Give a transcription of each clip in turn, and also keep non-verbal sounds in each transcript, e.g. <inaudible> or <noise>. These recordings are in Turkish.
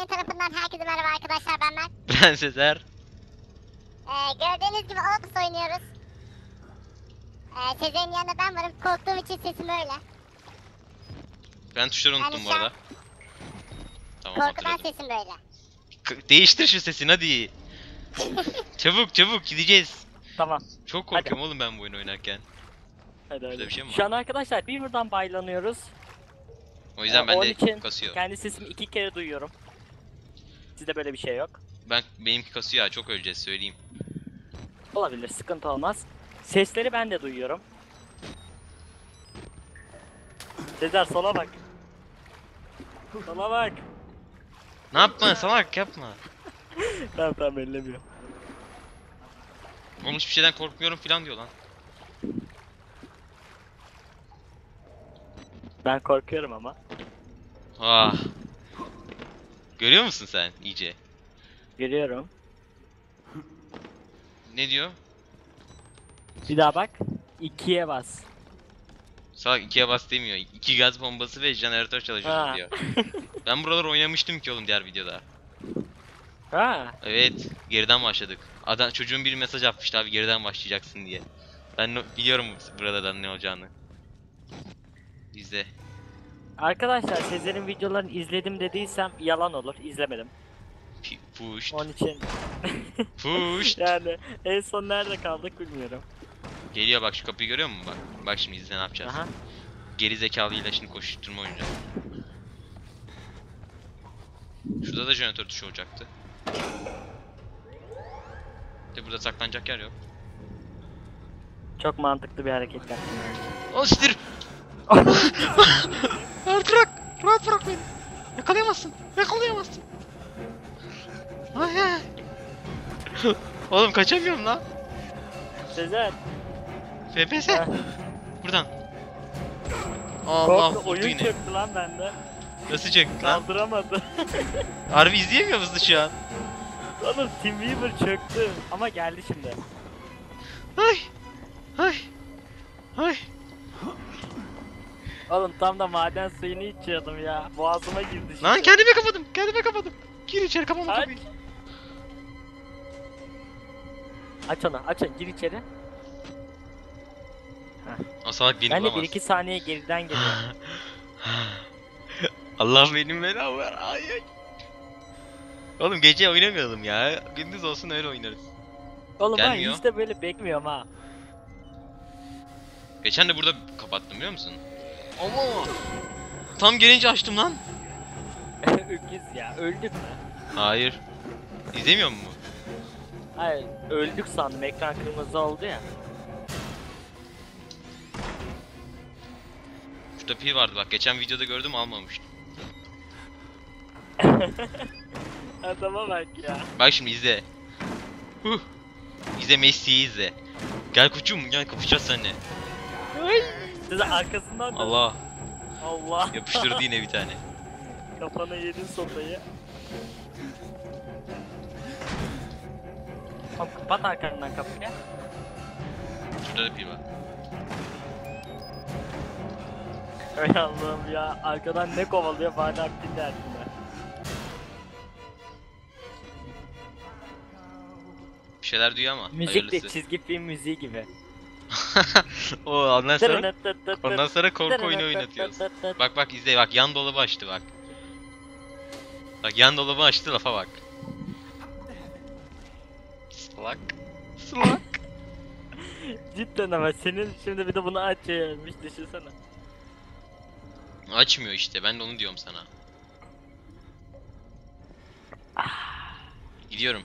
Oyun tarafından herkese merhaba arkadaşlar ben Mert. <laughs> Ben Sezer. Ee, gördüğünüz gibi Ops oynuyoruz. Ee, Sezer'in yanında ben varım. Korktuğum için sesim öyle. Ben tuşları unuttum Yani bu şu arada. Tamam Korkudan hatırladım. sesim böyle. K- Değiştir şu sesini hadi. <laughs> çabuk çabuk gideceğiz. Tamam. Çok korkuyorum oğlum ben bu oyunu oynarken. Hadi Şurada hadi. bir şey mi Şu var? an arkadaşlar bir buradan baylanıyoruz. O yüzden Ee, ben onun de için kasıyor. Kendi sesimi iki kere duyuyorum. Sizde böyle bir şey yok. Ben benimki kasıyor ya çok öleceğiz söyleyeyim. Olabilir, sıkıntı olmaz. Sesleri ben de duyuyorum. Sezer sola bak. Sola bak. Ne yapma salak yapma. <laughs> Tamam tamam ellemiyorum. Oğlum hiçbir şeyden korkmuyorum falan diyor lan. Ben korkuyorum ama. Ah. Görüyor musun sen iyice? Görüyorum. Ne diyor? Bir daha bak. İkiye bas. Salak ikiye bas demiyor. İki gaz bombası ve jeneratör çalışıyor Ha. diyor. <laughs> Ben buraları oynamıştım ki oğlum diğer videoda. Ha. Evet, geriden başladık. Adam çocuğun bir mesaj atmıştı abi geriden başlayacaksın diye. Ben no- biliyorum buradan ne olacağını. İzle. Arkadaşlar Sezer'in videolarını izledim dediysem yalan olur. İzlemedim. Pi- Push. Onun için Push. <laughs> yani en son nerede kaldık bilmiyorum. Geliyor bak şu kapıyı görüyor musun bak. Bak şimdi izle ne yapacağız. Aha. Geri zekalıyla şimdi koşuşturma oynayacağız. Şurada da jeneratör tuşu olacaktı. De burada saklanacak yer yok. Çok mantıklı bir hareket yaptım. Al siktir. <laughs> Rahat bırak. Rahat bırak beni. Yakalayamazsın. Yakalayamazsın. Ay ay. Oğlum kaçamıyorum lan. Sezer. FPS. Ha. Buradan. Allah Korktu vurdu oyun yine. çöktü lan bende. Nasıl çekti lan? Kaldıramadı. <laughs> Harbi izleyemiyor musun şu an? Oğlum TeamViewer çöktü. Ama geldi şimdi. Ay. Ay. Ay. Oğlum tam da maden suyunu içiyordum ya. Boğazıma girdi şimdi. Lan kendime kapadım. Kendime kapadım. Gir içeri kapama Aç. kapıyı. Aç onu aç onu gir içeri. O salak beni Ben de bulamaz. 1-2 saniye geriden geliyorum. <laughs> Allah benim belamı ver. Ay ay. Oğlum gece oynamayalım ya. Gündüz olsun öyle oynarız. Oğlum Gelmiyor. ben hiç de böyle bekmiyorum ha. Geçen de burada kapattım biliyor musun? Allah! Tam gelince açtım lan. <laughs> Öküz ya öldük mü? Hayır. İzlemiyor mu? Hayır öldük sandım ekran kırmızı oldu ya. Şurada pil vardı bak geçen videoda gördüm almamıştım. <laughs> Adama bak ya. Bak şimdi izle. Huh. İzle Messi'yi izle. Gel koçum gel kapışacağız seninle. Size arkasından dön. Allah Allah. yapıştırdı yine bir tane. <laughs> Kafana yedin sopayı. Tamam kapat arkandan kapıyı. Şurada da pil var. Ey Allah'ım ya arkadan ne kovalıyor bana pil derdinde. Bir şeyler duyuyor ama Müzik de hayırlısı. çizgi film müziği gibi. O ondan sonra ondan sonra korku oyunu oynatıyoruz. Bak bak izle bak yan dolabı açtı bak. Bak yan dolabı açtı lafa bak. Salak. Salak. <laughs> Cidden ama senin şimdi bir de bunu açıyormuş düşünsene. Açmıyor işte ben de onu diyorum sana. Gidiyorum.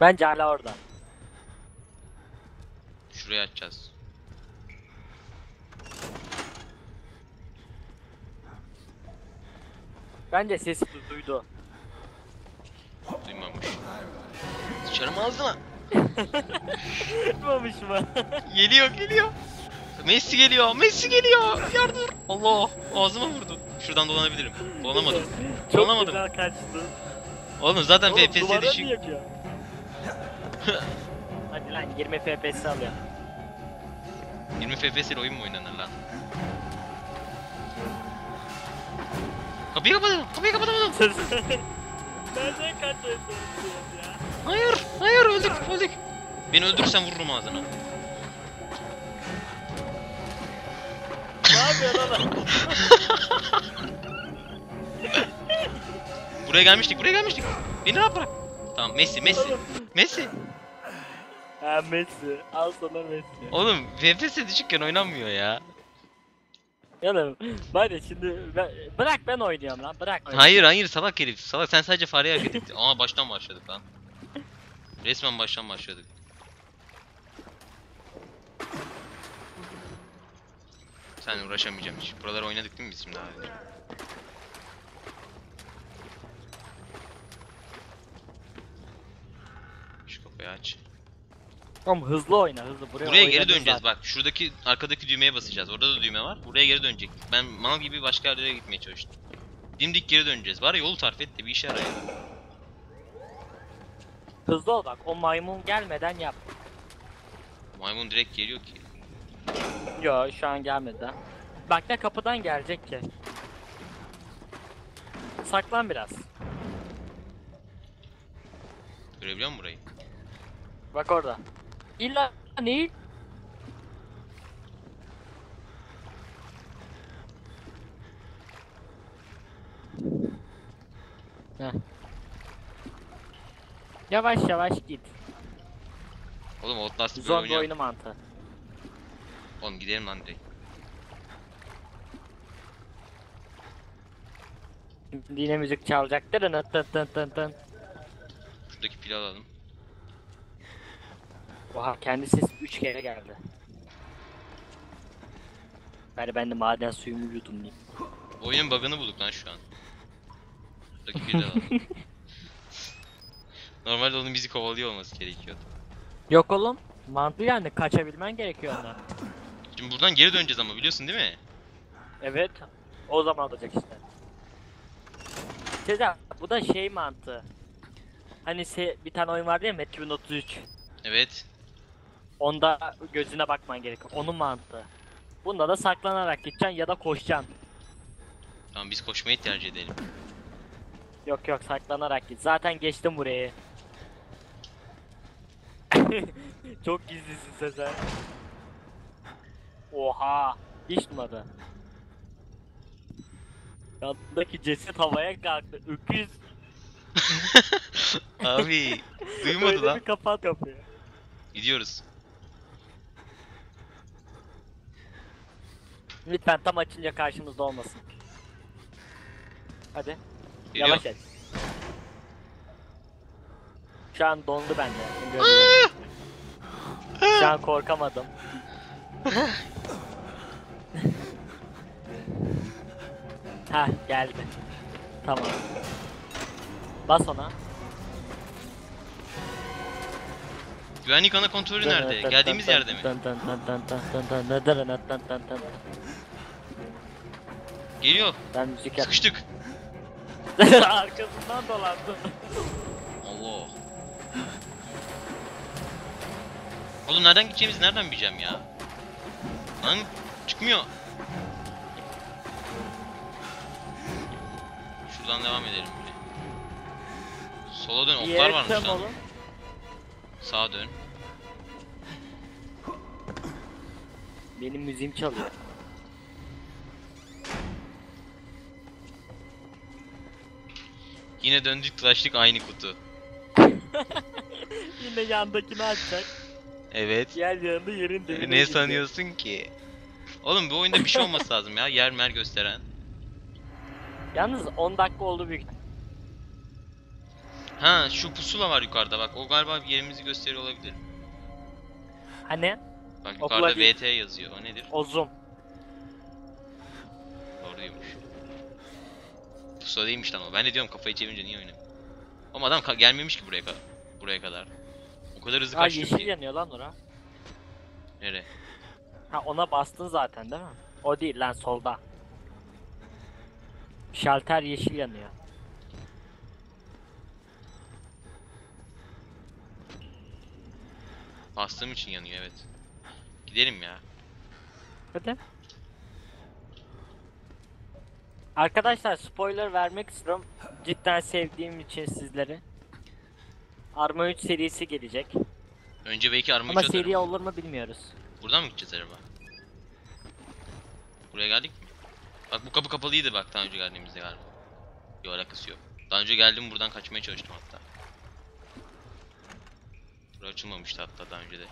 Bence hala orada. Şuraya açacağız. Bence sesi du- duydu. Duymamış. Sıçarım ağzına. Duymamış mı? Geliyor geliyor. Messi geliyor. Messi geliyor. Yardım. Allah ağzıma vurdu. Şuradan dolanabilirim. Dolanamadım. Çok Olamadım. güzel kaçtı. Oğlum zaten Oğlum, FPS düşük. <laughs> Hadi lan 20 FPS alıyor. 20 FPS ile oyun mu oynanır lan? Kapıyı kapatın. Kapıyı kapatamadım. <laughs> Nereden kaçıyorsun ya? Hayır. Hayır öldük. Öldük. Beni öldürürsen vururum ağzına. Ne yapıyorsun? <laughs> Buraya gelmiştik. Buraya gelmiştik. Beni rahat bırak. Tamam Messi Messi. Messi. Ha Messi. Al sana Messi. Oğlum FPS düşükken oynanmıyor ya. Oğlum var ya şimdi ben, bırak ben oynuyorum lan bırak. Hayır hayır salak herif. Salak sen sadece fareyi hareket ettin. Ama baştan başladık lan. Resmen baştan başladık. Sen uğraşamayacağım hiç. Buraları oynadık değil mi biz şimdi abi? Şu kapıyı aç. Oğlum hızlı oyna hızlı buraya Buraya geri oynadın döneceğiz zaten. bak. Şuradaki arkadaki düğmeye basacağız. Orada da düğme var. Buraya geri dönecek. Ben mal gibi başka yerlere gitmeye çalıştım. Dimdik geri döneceğiz. Var ya yolu tarif et de bir işe yarar ya. Hızlı ol bak o maymun gelmeden yap. Maymun direkt geliyor ki. Yo şu an gelmedi. Bak ne kapıdan gelecek ki. Saklan biraz. Görebiliyor musun burayı? Bak orada. İlla ne? Heh. Yavaş yavaş git. Oğlum Outlast'ı böyle Zombi oyunu mantığı. Oğlum gidelim lan direkt. Şimdi yine müzik çalacak. Tın tın tın tın tın. Şuradaki pili alalım. Oha kendi ses 3 kere geldi. Bari ben de maden suyumu yudumlayayım. Bu oyunun bug'ını bulduk lan şu an. Pili alalım. <laughs> Normalde onun bizi kovalıyor olması gerekiyordu. Yok oğlum. Mantığı yani kaçabilmen gerekiyor ondan. Şimdi buradan geri döneceğiz ama biliyorsun değil mi? Evet. O zaman olacak işte. Sezer bu da şey mantığı. Hani se bir tane oyun vardı ya Metroid 33. Evet. Onda gözüne bakman gerekiyor. Onun mantığı. Bunda da saklanarak gideceksin ya da koşacaksın. Tamam biz koşmayı tercih edelim. Yok yok saklanarak git. Zaten geçtim burayı. <laughs> Çok gizlisin Sezer. Oha. Hiç duymadı. Yandaki ceset havaya kalktı. Öküz. <laughs> Abi duymadı Öyle lan. bir kapat kapıyı. Gidiyoruz. Lütfen tam açınca karşımızda olmasın. Hadi. Geliyor. Yavaş et. Şu an dondu bende. Şu an korkamadım. ha geldi. Tamam. Bas ona. Güvenlik ana kontrolü nerede? Geldiğimiz yerde mi? Geliyor. Ben müzik yap. Sıkıştık. <laughs> Arkasından dolandım. Allah. Oğlum nereden gideceğimizi nereden bileceğim ya? Lan çıkmıyor. Şuradan devam edelim. Sola dön oklar varmış lan. oğlum. Sağa dön. Benim müziğim çalıyor. Yine döndük dolaştık aynı kutu. <laughs> Yine yandakini açacak. Evet. Diğer yanında yerin dibine ne sanıyorsun ki? Oğlum bu oyunda bir şey olması lazım ya. Yer mer gösteren. Yalnız 10 dakika oldu büyük. Ha şu pusula var yukarıda bak. O galiba yerimizi gösteriyor olabilir. Hani Bak Okula yukarıda değil. VT yazıyor. O nedir? o zoom. Pusula değilmiş o. Ben de diyorum kafayı çevirince niye oynamıyor? Ama adam ka- gelmemiş ki buraya kadar. Buraya kadar. O kadar hızlı Ha kaçtı yeşil ki. yanıyor lan ora. Nere? Ha ona bastın zaten değil mi? O değil lan solda. Şalter yeşil yanıyor. Bastığım için yanıyor evet. Gidelim ya. Hadi. Arkadaşlar spoiler vermek istiyorum. Cidden sevdiğim için sizleri. Arma 3 serisi gelecek. Önce belki arma Ama 3 seri atarım. olur mu bilmiyoruz. Buradan mı gideceğiz acaba? Buraya geldik mi? Bak bu kapı kapalıydı bak daha önce geldiğimizde galiba. Yok alakası yok. Daha önce geldim buradan kaçmaya çalıştım hatta. Burası açılmamıştı hatta daha önce de.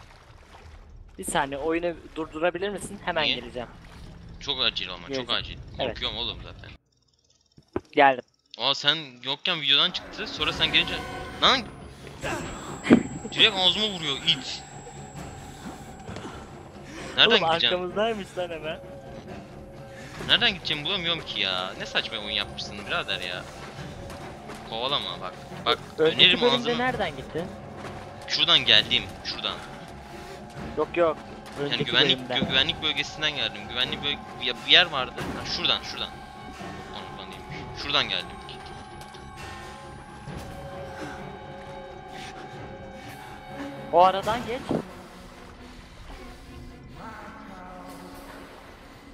Bir saniye oyunu durdurabilir misin? Hemen Niye? geleceğim. Çok acil ama çok Geleceğim. acil. Korkuyorum oğlum zaten. Geldim. Aa sen yokken videodan çıktı sonra sen gelince... Lan! Direkt ağzıma vuruyor it. Nereden Oğlum gideceğim? arkamızdaymış lan hemen. Nereden gideceğimi bulamıyorum ki ya. Ne saçma oyun yapmışsın birader ya. Kovalama bak. Bak Önceki dönerim bölümde nereden gittin? Şuradan geldim. Şuradan. Yok yok. Yani güvenlik gö- güvenlik bölgesinden geldim. Güvenlik böl bir, bir yer vardı. Ha, şuradan şuradan. Değilmiş. Şuradan geldim. O aradan geç.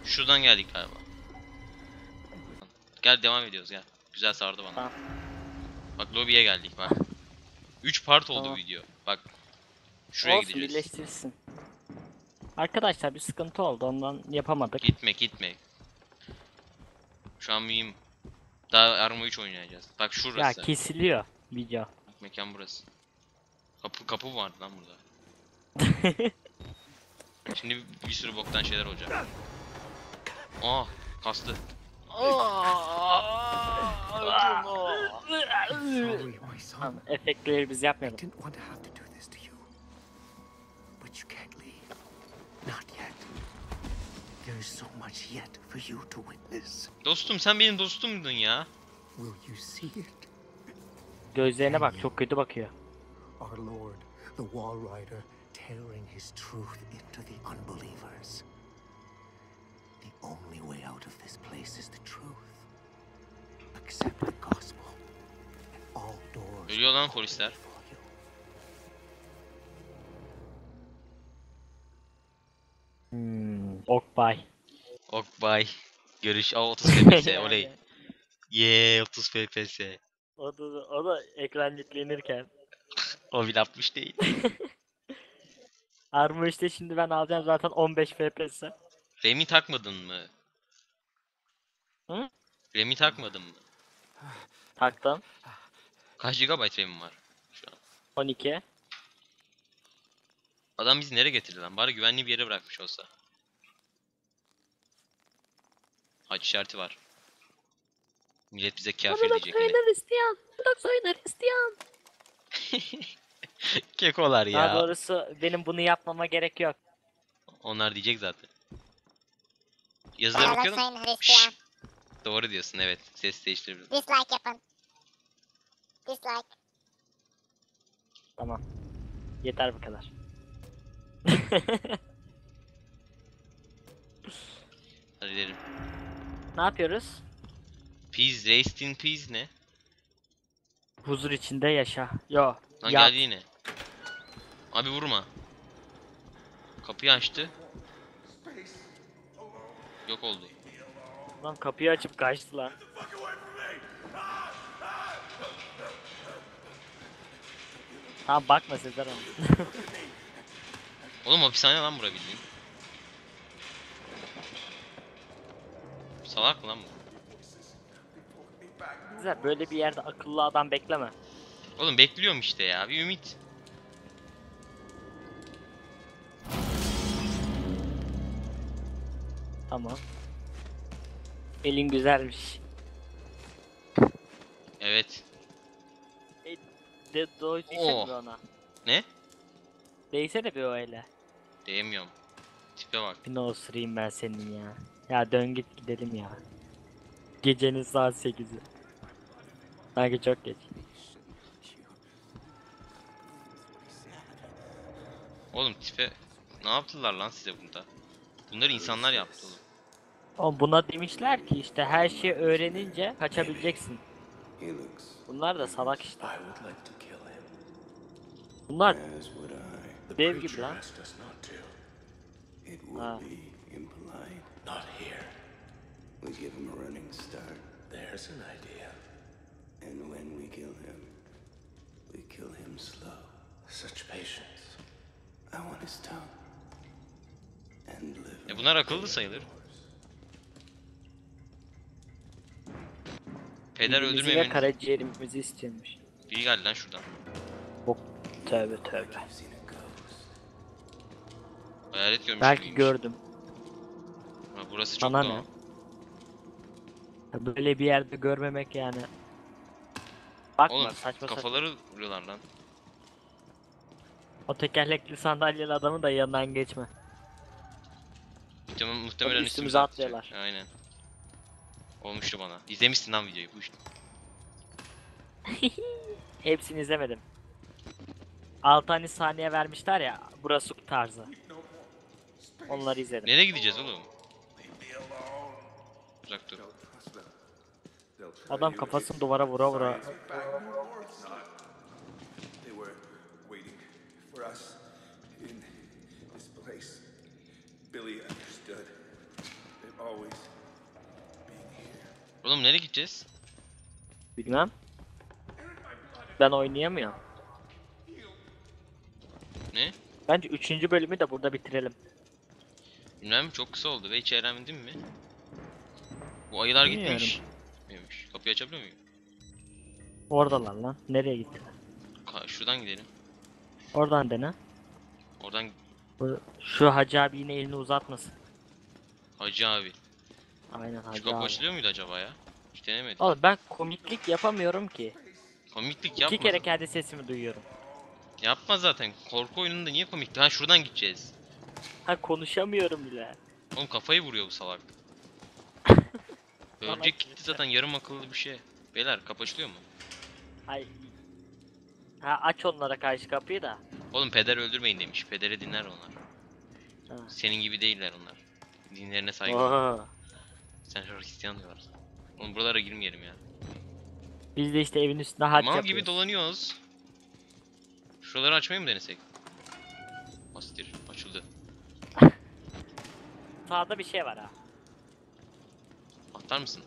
Şuradan geldik galiba. Gel devam ediyoruz gel. Güzel sardı bana. Tamam. Bak lobiye geldik bak. 3 part oldu Tamam. video. Bak. Şuraya Olsun gideceğiz. birleştirsin. Arkadaşlar bir sıkıntı oldu ondan yapamadık. Gitme gitme. Şu an mühim. Daha Arma 3 oynayacağız. Bak Ya şurası. kesiliyor video. Mekan burası. Kapı kapı vardı lan burada. <laughs> Şimdi bir, sürü boktan şeyler olacak. Aa, kastı. Efektleri biz yapmayalım. There is so much yet for you to witness. Dostum sen benim dostumdun ya. Will you see it? Gözlerine bak çok kötü bakıyor. Our Lord, the Wall Rider, tearing his truth into the unbelievers. The only way out of this place is the truth. Accept the gospel, and all doors Ölüyor lan will polisler. Okbay. Ok bye. Görüş. Aa 30 FPS oley. Yeee 30 FPS. O da, o da ekran yüklenirken. <laughs> O bile 60 değil. <laughs> Arma işte şimdi ben alacağım zaten 15 FPS. RAM'i takmadın mı? Hı? RAM'i takmadın mı? Taktım. Kaç GB RAM'in var? Şu an. 12. Adam bizi nereye getirdi lan? Bari güvenli bir yere bırakmış olsa. Haç işareti var. Millet bize kafir diyecek yine. isteyen. Budak oynar isteyen. <laughs> Kekolar Daha ya. doğrusu benim bunu yapmama gerek yok. Onlar diyecek zaten. Yazılara Beraber bakıyordum. sayın Hristiyan. Doğru diyorsun evet. Ses değiştirebiliriz. Dislike yapın. Dislike. Tamam. Yeter bu kadar. Hadi gidelim. Ne yapıyoruz? Peace, rest in peace ne? Huzur içinde yaşa. Yo. Lan yat. geldi yine. Abi vurma. Kapıyı açtı. Yok oldu. Lan kapıyı açıp kaçtı lan. Tamam bakma Sezer onu. <laughs> Oğlum hapishane lan bura bildiğin. Salak lan bu? Sezer böyle bir yerde akıllı adam bekleme. Oğlum bekliyorum işte ya bir ümit. Tamam. Elin güzelmiş. Evet. De doğru Oh. ona. Ne? Değsene bir o ele. Diyemiyorum. Tipe bak. Bir osurayım ben senin ya. Ya dön git gidelim ya. Gecenin saat 8'i. Sanki çok geç. Oğlum tipe ne yaptılar lan size bunda? Bunları insanlar yaptı oğlum. Oğlum buna demişler ki işte her şeyi öğrenince kaçabileceksin. Bunlar da salak işte. Bunlar Dev gibi lan. Ha. Not here. We give him a running start. There's an idea. And when we kill him, we kill him slow. Such patience. I want his tongue. And liver. E bunlar akıllı sayılır. Peder öldürmeyenin... karaciğerimizi istiyormuş. Biri geldi lan şuradan. Bok. Tövbe tövbe. Ghost. Hayalet görmüş Belki gibiymiş. gördüm. Burası çok Bana da ne? Ya Böyle bir yerde görmemek yani. Bakma Oğlum saçma saçma. kafaları vuruyorlar lan. O tekerlekli sandalyeli adamın da yanından geçme. Muhtemelen, muhtemelen Tabii üstümüze üstümüze atlıyorlar. Aynen. Olmuştu bana. İzlemişsin lan videoyu bu işte. <laughs> Hepsini izlemedim. 6 tane saniye vermişler ya. Burası tarzı. Onları izledim. Nereye gideceğiz oğlum? Uzak dur. Adam kafasını duvara vura vura. Oğlum nereye gideceğiz? Bilmem. Ben oynayamıyorum. Ne? Bence 3. bölümü de burada bitirelim. Bilmem çok kısa oldu ve hiç eğlenmedin mi? Bu ayılar Bilmiyorum. gitmiş. Gitmemiş. Kapıyı açabiliyor muyum? Oradalar lan. Nereye gittiler? Ka- şuradan gidelim. Oradan dene. Oradan Bu- Şu Hacı abi yine elini uzatmasın. Hacı abi. Aynen Şu Hacı kapı abi. açılıyor muydu acaba ya? Hiç denemedim. Oğlum ben komiklik yapamıyorum ki. Komiklik yapma. İki kere kendi sesimi duyuyorum. Yapma zaten. Korku oyununda niye komiklik? Ha şuradan gideceğiz. Ha konuşamıyorum bile. Oğlum kafayı vuruyor bu salak. Ölecek gitti zaten yarım akıllı bir şey. Beyler kapı açılıyor mu? Ay. Ha aç onlara karşı kapıyı da. Oğlum peder öldürmeyin demiş. Pederi dinler onlar. Ha. Senin gibi değiller onlar. Dinlerine saygı. Oha. Sen Hristiyan diyorlar. Oğlum buralara girmeyelim ya. Biz de işte evin üstünde haç Mal yapıyoruz. gibi dolanıyoruz. Şuraları açmayı mı denesek? Astir açıldı. <laughs> Sağda bir şey var ha. Atlar mısın?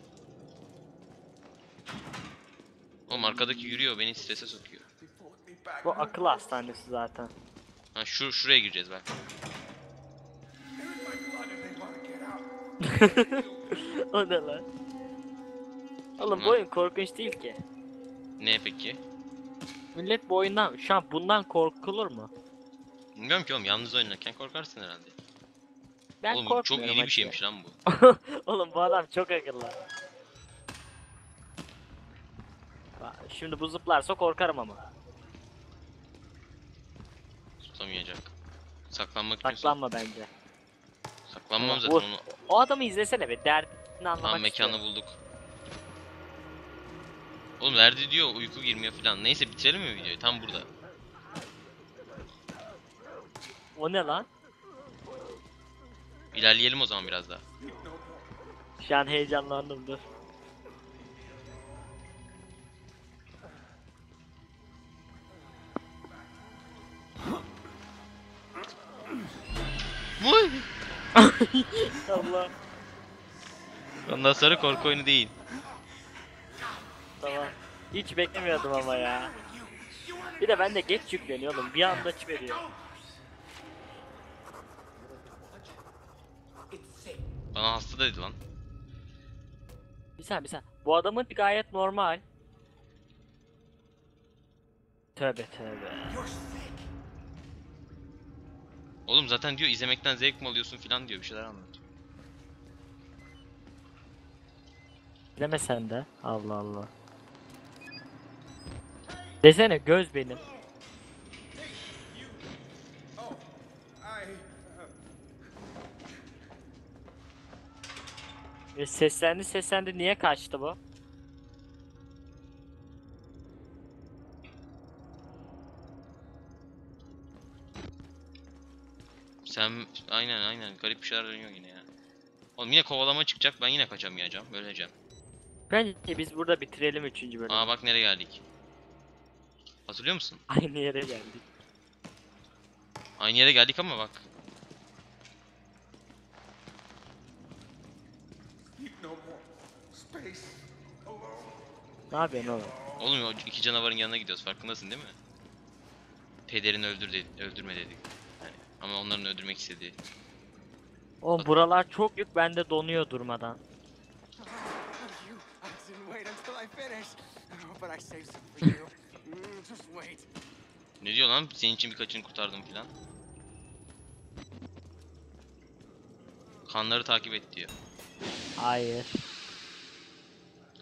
Oğlum arkadaki yürüyor beni strese sokuyor. Bu akıl hastanesi zaten. Ha şu şuraya gireceğiz bak. <laughs> o ne lan? Oğlum bu oyun korkunç değil ki. Ne peki? Millet bu oyundan şu an bundan korkulur mu? Bilmiyorum ki oğlum yalnız oynarken korkarsın herhalde. Ben oğlum çok iyi bir açıkçası. şeymiş lan bu. <laughs> Oğlum bu adam çok akıllı. Bak, Şimdi bu zıplarsa korkarım ama. Tutamayacak. Saklanmak için Saklanma bence. Saklanmam Vur. zaten onu. O adamı izlesene be derdini anlamak Tamam mekanı istiyorum. bulduk. Oğlum verdi diyor uyku girmiyor falan. Neyse bitirelim mi videoyu? Tam burada. O ne lan? İlerleyelim o zaman biraz daha. Şu an heyecanlandım dur. Vay! Allah. Ondan sonra korku oyunu değil. Tamam. Hiç beklemiyordum ama ya. Bir de bende geç yükleniyor oğlum. Bir anda veriyor. Bana hasta dedi lan. Bir saniye bir saniye. Bu adamın gayet normal. Tövbe tövbe. Oğlum zaten diyor izlemekten zevk mi alıyorsun falan diyor bir şeyler anlatıyor. Deme sen de. Allah Allah. Desene göz benim. E, seslendi seslendi niye kaçtı bu? Sen aynen aynen garip bir şeyler dönüyor yine ya. Oğlum yine kovalama çıkacak ben yine kaçamayacağım. Öleceğim. Bence biz burada bitirelim 3. bölümü. Aa bak nereye geldik. Hatırlıyor musun? Aynı yere geldik. Aynı yere geldik ama bak. Ne yapıyorsun oğlum? Oğlum o iki canavarın yanına gidiyoruz farkındasın değil mi? Pederini öldür dedi, öldürme dedik. Yani, ama onların öldürmek istediği. Oğlum buralar çok yük bende donuyor durmadan. Ne diyor lan? Senin için birkaçını kurtardım filan. Kanları takip et diyor. Hayır.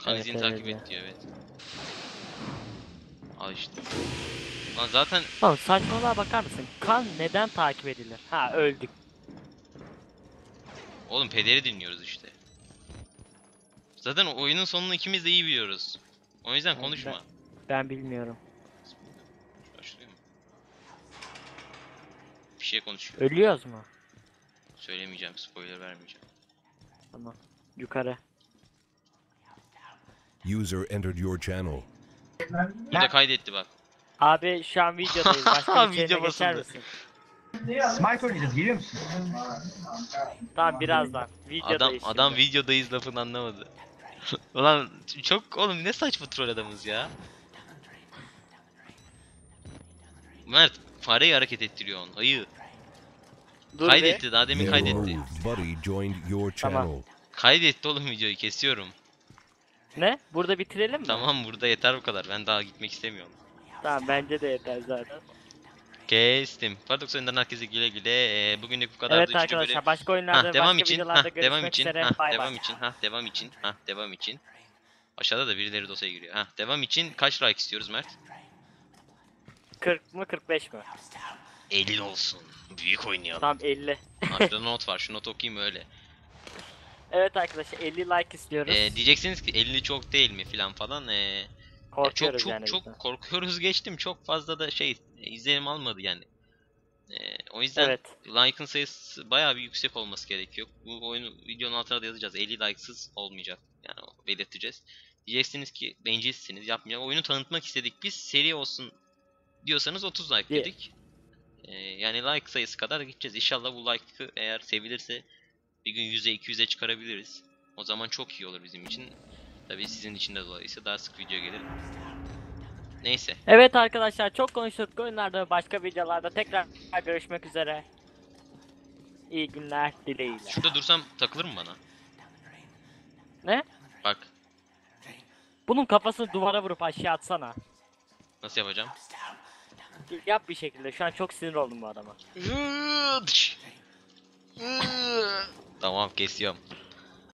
Kan Evet, takip evet. et diyor evet. Al işte. Lan zaten Oğlum saçmalığa bakar mısın? Kan neden takip edilir? Ha öldük. oğlum pederi dinliyoruz işte. Zaten oyunun sonunu ikimiz de iyi biliyoruz. O yüzden konuşma. Ben bilmiyorum. Başlıyor mu? Bir şey konuşuyor. Ölüyoruz mu? Söylemeyeceğim, spoiler vermeyeceğim. Tamam. Yukarı. User entered your channel. Da kaydetti bak. Abi şu an videodayız. <laughs> Başka bir Video şeyine geçer basıldı. misin? Smite oynayacağız geliyor musun? Tamam birazdan. Videodayız Adam şimdi. adam videodayız lafını anlamadı. <laughs> Ulan çok oğlum ne saçma troll adamız ya. Mert fareyi hareket ettiriyor onu. Ayı. Dur bir. kaydetti daha demin kaydetti. Buddy joined your Tamam. channel. Kaydetti oğlum videoyu kesiyorum. Ne? Burada bitirelim mi? Tamam burada yeter bu kadar. Ben daha gitmek istemiyorum. Tamam bence de yeter zaten. Kestim. Paradox oyundan herkese güle güle. Ee, bugünlük bu kadar. Evet arkadaşlar başka oyunlarda Ha, devam başka için, videolarda ha, görüşmek devam için, üzere. ha, Bay devam bay. için, ha, devam için, ha, devam için. Aşağıda da birileri dosaya giriyor. Ha, devam için kaç like istiyoruz Mert? 40 mı 45 mi? 50 olsun. Büyük oynayalım. Tam 50. Ha, şurada not var. Şu notu okuyayım öyle. Evet arkadaşlar 50 like istiyoruz. Ee, diyeceksiniz ki 50 çok değil mi filan falan. Ee, ya çok Korkuyoruz çok yani çok bizden. korkuyoruz geçtim. Çok fazla da şey izlenim almadı yani. Ee, o yüzden Evet. like'ın sayısı bayağı bir yüksek olması gerekiyor. Bu oyunu videonun altına da yazacağız. 50 like'sız olmayacak. Yani belirteceğiz. Diyeceksiniz ki bencilsiniz yapmayacağım. Oyunu tanıtmak istedik. Biz seri olsun diyorsanız 30 like dedik. Ee, yani like sayısı kadar gideceğiz. İnşallah bu like'ı eğer sevilirse bir gün 100'e 200'e çıkarabiliriz. O zaman çok iyi olur bizim için. Tabii sizin için de dolayısıyla daha sık video gelir. Neyse. Evet arkadaşlar çok konuştuk oyunlarda ve başka videolarda tekrar görüşmek üzere. İyi günler dileğiyle. Şurada dursam takılır mı bana? Ne? Bak Bunun kafasını duvara vurup aşağı atsana. nasıl yapacağım? Yap bir şekilde. Şu an çok sinir oldum bu adama. Tamam kesiyorum.